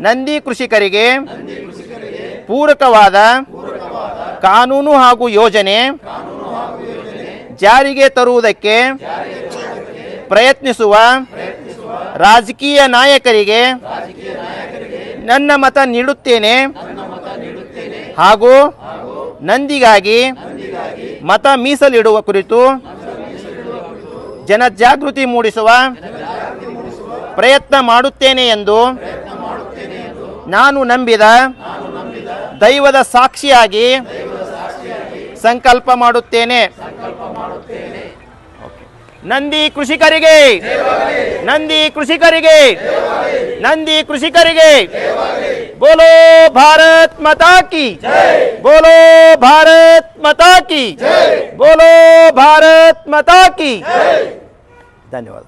ನಂದಿ ಕೃಷಿಕರಿಗೆ ಪೂರಕವಾದ ಕಾನೂನು ಹಾಗೂ ಯೋಜನೆ ಜಾರಿಗೆ ತರುವುದಕ್ಕೆ ಪ್ರಯತ್ನಿಸುವ ರಾಜಕೀಯ ನಾಯಕರಿಗೆ ನನ್ನ ಮತ ನೀಡುತ್ತೇನೆ ಹಾಗೂ ನಂದಿಗಾಗಿ ಮತ ಮೀಸಲಿಡುವ ಕುರಿತು ಜನಜಾಗೃತಿ ಮೂಡಿಸುವ ಪ್ರಯತ್ನ ಮಾಡುತ್ತೇನೆ ಎಂದು ನಾನು ನಂಬಿದ ದೈವದ ಸಾಕ್ಷಿಯಾಗಿ ಸಂಕಲ್ಪ ಮಾಡುತ್ತೇನೆ. ನಂದಿ ಕೃಷಿಕರಿಗೆ ನಂದಿ ಕೃಷಿಕರಿಗೆ ನಂದಿ ಕೃಷಿಕರಿಗೆ ಬೋಲೋ ಭಾರತ್ ಮತಾಕಿ ಬೋಲೋ ಭಾರತ್ ಮತಾಕಿ ಬೋಲೋ ಭಾರತ್ ಮತಾಕಿ ಧನ್ಯವಾದ.